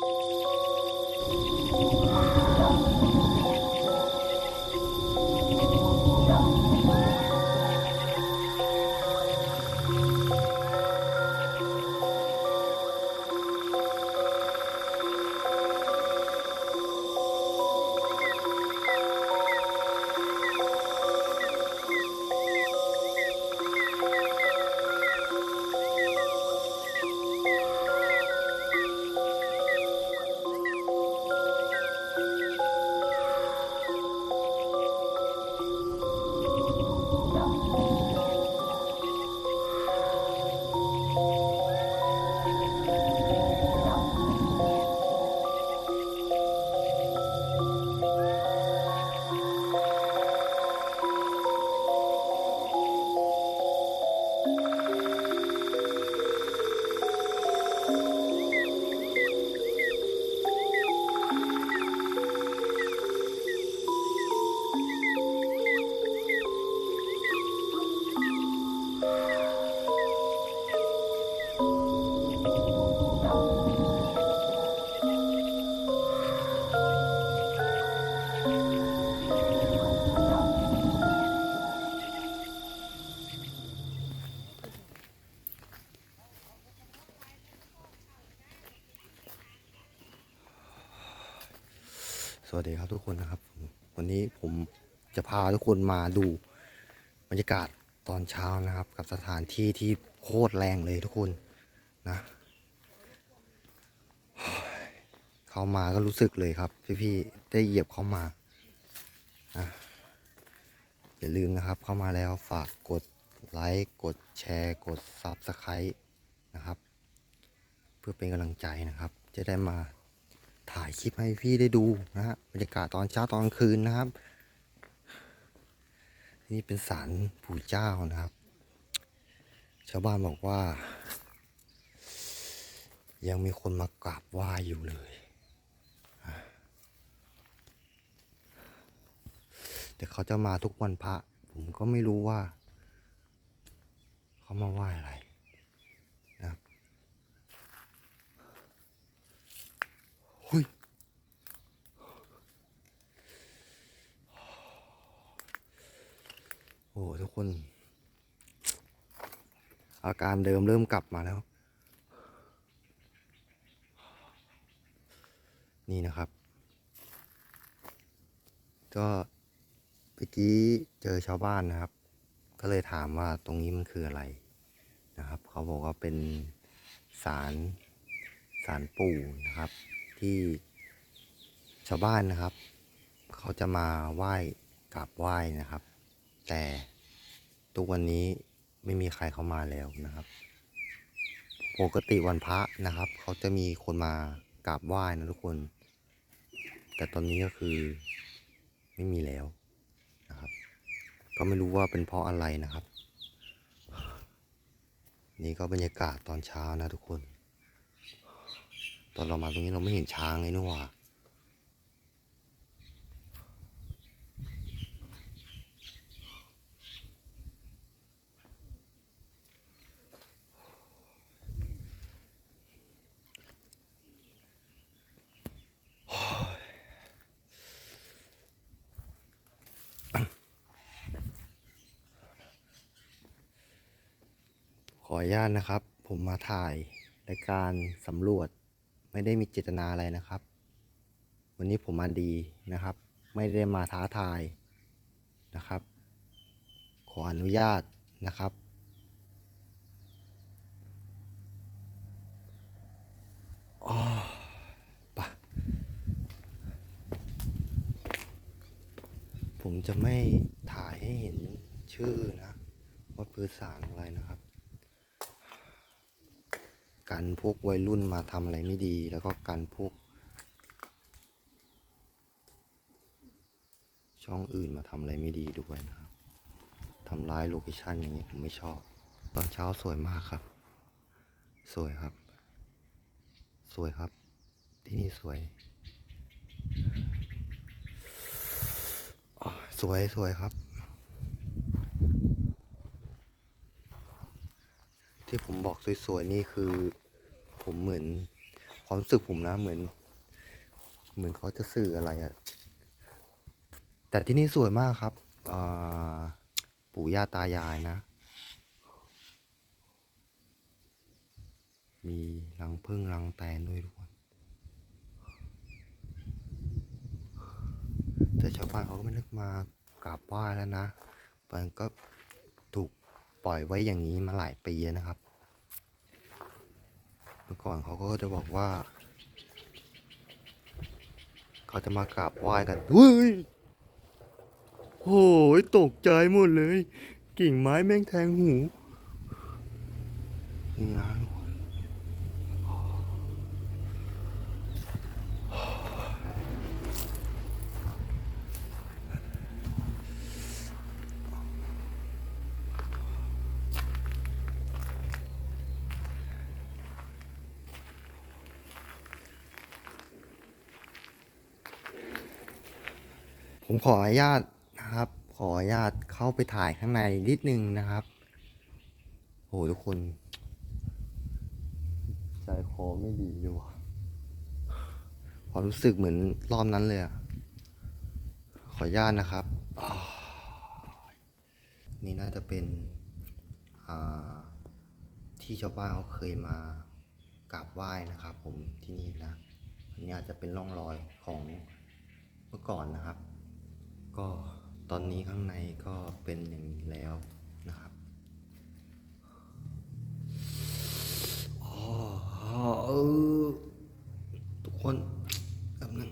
どうぞ。 สวัสดีครับทุกคนนะครับ วันนี้ผมจะพาทุกคนมาดูบรรยากาศตอนเช้านะครับ กับสถานที่ที่โคตรแรงเลยทุกคนนะ เข้ามาก็รู้สึกเลยครับ พี่ๆได้เหยียบเข้ามานะอย่าลืมนะครับเข้ามาแล้วฝากกดไลค์กดแชร์กด Subscribe นะครับ เพื่อเป็นกำลังใจนะครับ จะได้มา ถ่ายคลิปให้พี่ได้ดูนะฮะบรรยากาศตอนเช้าตอนคืนนะครับ นี่เป็นศาลปู่เจ้านะครับ ชาวบ้านบอกว่า ยังมีคนมากราบไหว้อยู่เลย แต่เขาจะมาทุกวันพระ ผมก็ไม่รู้ว่า เขามาไหว้อะไรนะครับหุย โอ้โหทุก คน อาการเดิมเริ่มกลับมาแล้ว นี่นะครับ ก็เมื่อกี้เจอชาวบ้านนะครับ ก็เลยถามว่าตรงนี้มันคืออะไรนะครับ เขาบอกว่าเป็นศาลศาลปู่นะครับ ที่ชาวบ้านนะครับ เขาจะมาไหว้กราบไหว้นะครับ แต่ ทุกวันนี้ไม่มีใครเข้ามาแล้วนะครับ ปกติวันพระนะครับ เขาจะมีคนมากราบไหว้นะทุกคน แต่ตอนนี้ก็คือไม่มีแล้วนะครับ ก็ไม่รู้ว่าเป็นเพราะอะไรนะครับ นี่ก็บรรยากาศตอนเช้านะทุกคน ตอนเรามาตรงนี้เราไม่เห็นช้างเลยนี่หว่า ออนุญาตนะครับ ผมมาถ่ายรายการสำรวจไม่ได้มีเจตนาอะไรนะครับ วันนี้ผมมาดีนะครับ ไม่ได้มาท้าทายนะครับ ขออนุญาตนะครับอ้อปะผมจะไม่ถ่ายให้เห็นชื่อนะว่าพื้นสารอะไรนะครับ กันพวกวัยรุ่นมาทำอะไรไม่ดีแล้วก็กันพวก ช่องอื่นมาทำอะไรไม่ดีด้วยนะครับทำร้ายโลเคชั่นอย่างนี้ผมไม่ชอบ ตอนเช้าสวยมากครับ สวยครับ สวยครับ ที่นี่สวย สวยสวยครับที่ผมบอกสวยๆนี่คือ ผมเหมือนความรู้สึกผมนะเหมือน เหมือนเขาจะสื่ออะไรอะแต่ที่นี่สวยมากครับปู่ย่าตายายนะ มีรังพึ่งรังแตนด้วยทุกคนแต่ชาวบ้านเขาก็ไม่นึกมากราบไหว้แล้วนะมันก็ถูกปล่อยไว้อย่างนี้มาหลายปีนะครับ มื่อก่อนเขาก็จะบอกว่า เขาจะมากราบไหว้กันเฮ้ยโอ้ยตกใจหมดเลย กิ่งไม้แม่งแทงหูนี่นะทุกค ผมขออนุญาตนะครับ ขออนุญาตเข้าไปถ่ายข้างในนิดนึงนะครับโอ้โหทุกคน ใจคอไม่ดีเลยว่ความรู้สึกเหมือนรอบนั้นเลยอะขออนุญาตนะครับ นี่น่าจะเป็นที่ชาวบ้านเขาเคยมากราบไหว้นะครับ ผมที่นี่นะอันนี้อาจจะเป็นร่องรอยของเมื่อก่อนนะครับ ก็ตอนนี้ข้างในก็เป็นอย่างนี้แล้วนะครับอ๋อเออทุกคนแป๊บนึง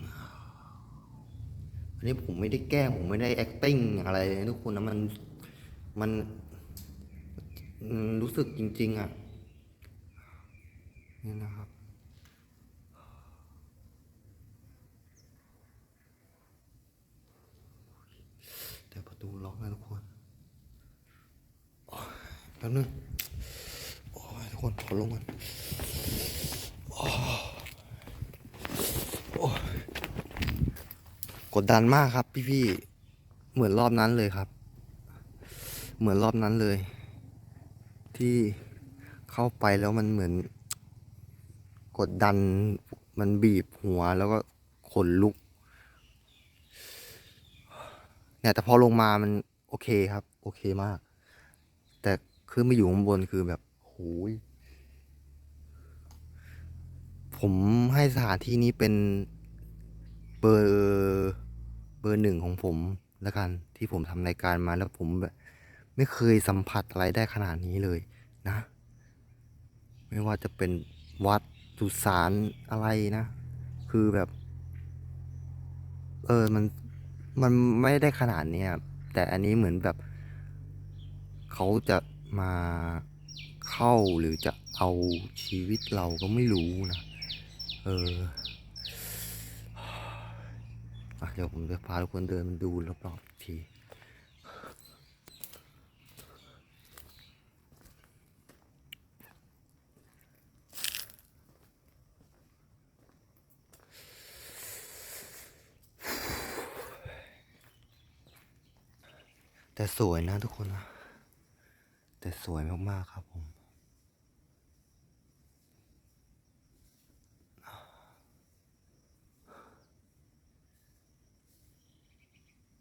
อันนี้ผมไม่ได้แกล้งผมไม่ได้ acting อะไรทุกคนนะมันมันรู้สึกจริง ๆ อะนี่นะครับ แต่ประตู ล็อกนะทุกคนแป๊บนึงโอ้ยทุกคนขอลงกันโอ้โอ้ยกดดันมากครับ พี่ๆ เหมือนรอบนั้นเลยครับ เหมือนรอบนั้นเลย ที่เข้าไปแล้วมันเหมือน กดดันมันบีบหัวแล้วก็ขนลุก เนี่ย แต่พอลงมามันโอเคครับ โอเคมาก แต่ขึ้นมาอยู่ข้างบนคือแบบโหยผมให้สถานที่นี้เป็นเบอร์เบอร์หนึ่งของผมแล้วกันที่ผมทำรายการมาแล้วผมแบบไม่เคยสัมผัสอะไรได้ขนาดนี้เลยนะ ไม่ว่าจะเป็นวัดสุสานอะไรนะ คือแบบ เออมัน มันไม่ได้ขนาดนี้ยแต่อันนี้เหมือนแบบ เขาจะมาเข้าหรือจะเอาชีวิตเราก็ไม่รู้นะ เอออเดี๋ยวผมจะพาทุกคนเดินดูรอบๆอีกที แต่สวยนะทุกคนนะ แต่สวยมากๆครับผม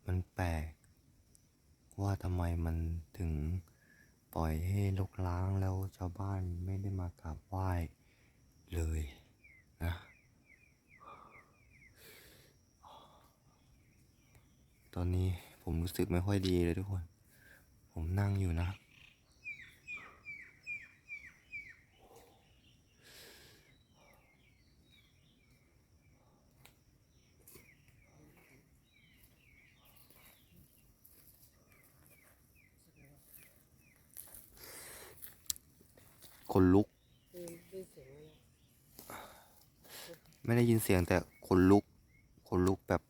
มันแปลก ว่าทำไมมันถึงปล่อยให้ลกล้างแล้วชาวบ้านไม่ได้มากราบไหว้เลยนะตอนนี้ ผมรู้สึกไม่ค่อยดีเลยทุกคน ผมนั่งอยู่นะ คนลุก ไม่ได้ยินเสียงแต่ขนลุกขนลุกแบบ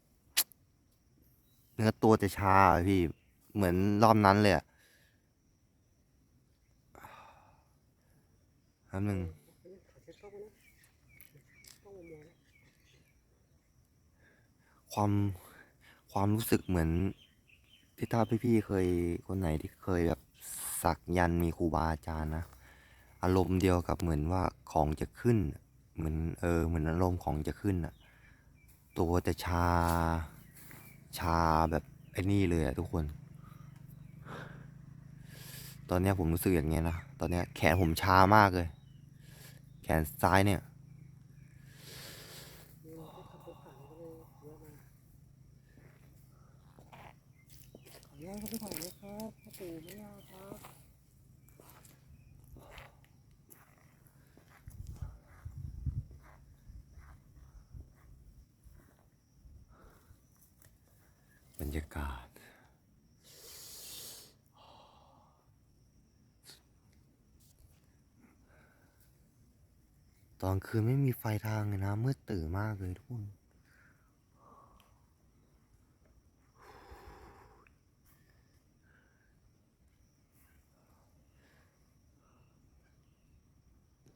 เนื้อตัว จะชาอะพี่เหมือนรอบนั้นเลยอะแป๊บหนึ่งความความรู้สึกเหมือนที่ถ้าพี่ๆเคยคนไหนที่เคยแบบสักยันมีครูบาอาจารย์นะอารมณ์เดียวกับเหมือนว่าของจะขึ้นเหมือนเออเหมือนอารมณ์ของจะขึ้นอะตัวจะชาชาแบบ อ้นี่เลยอะทุกคน ตอนนี้ผมรู้สึกอย่างเงี้ยนะตอนนี้แขนผมชามากเลย แขนซ้ายเนี่ยขออนุญาตเข้าไปถ่ายนะครับพ่อปู่ไม่ยากค รยากาศ ตอนคืนไม่มีไฟทางเลยนะมืดตื่นมากเลยทุกคน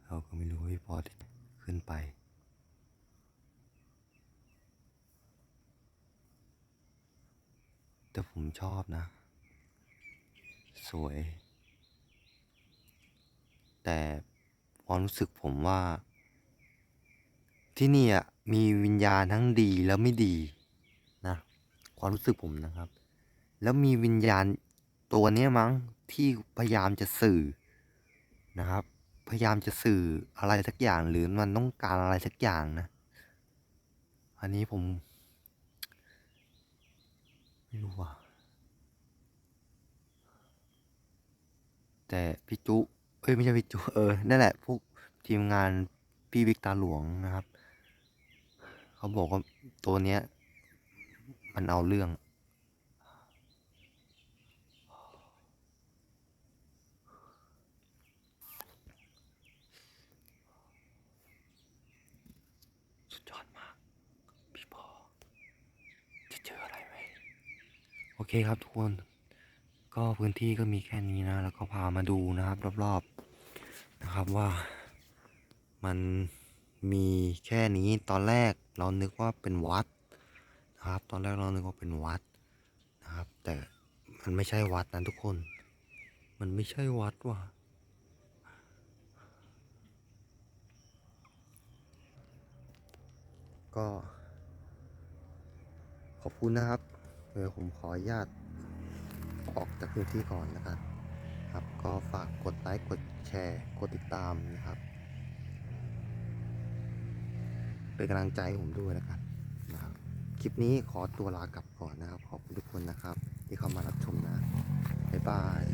เราก็ไม่รู้ว่าพี่พอที่ขึ้นไป แต่ผมชอบนะ สวย แต่ความรู้สึกผมว่า ที่นี่อะมีวิญญาณทั้งดีแล้วไม่ดีนะความรู้สึกผมนะครับ แล้วมีวิญญาณตัวนี้มั้งที่พยายามจะสื่อนะครับ พยายามจะสื่ออะไรสักอย่างหรือมันต้องการอะไรสักอย่างนะ อันนี้ผม ไม่รู้ว่ะแต่พี่จุ เอ้ยไม่ใช่พี่จุ เออ นั่นแหละพวกทีมงานพี่บิ๊กตาหลวงนะครับ เขาบอกว่าตัวเนี้ย มันเอาเรื่อง สุดยอดมาก พี่พอ จะเจออะไรไหม โอเคครับทุกคน ก็พื้นที่ก็มีแค่นี้นะ แล้วก็พามาดูนะครับ รอบๆนะครับว่ามันมีแค่นี้ตอนแรกเรานึกว่าเป็นวัดนะครับ ตอนแรกเรานึกว่าเป็นวัดนะครับ แต่มันไม่ใช่วัดนะทุกคน มันไม่ใช่วัดว่ะก็ ขอบคุณนะครับ เดี๋ยวผมขออนุญาตออกจากพื้นที่ก่อนนะครับ ครับก็ฝากกดไลค์กดแชร์กดติดตามนะครับ เป็นกำลังใจผมด้วยนะครับนะครับ คลิปนี้ขอตัวลากลับก่อนนะครับ ขอบคุณทุกคนนะครับ ที่เข้ามารับชมนะ บ๊ายบาย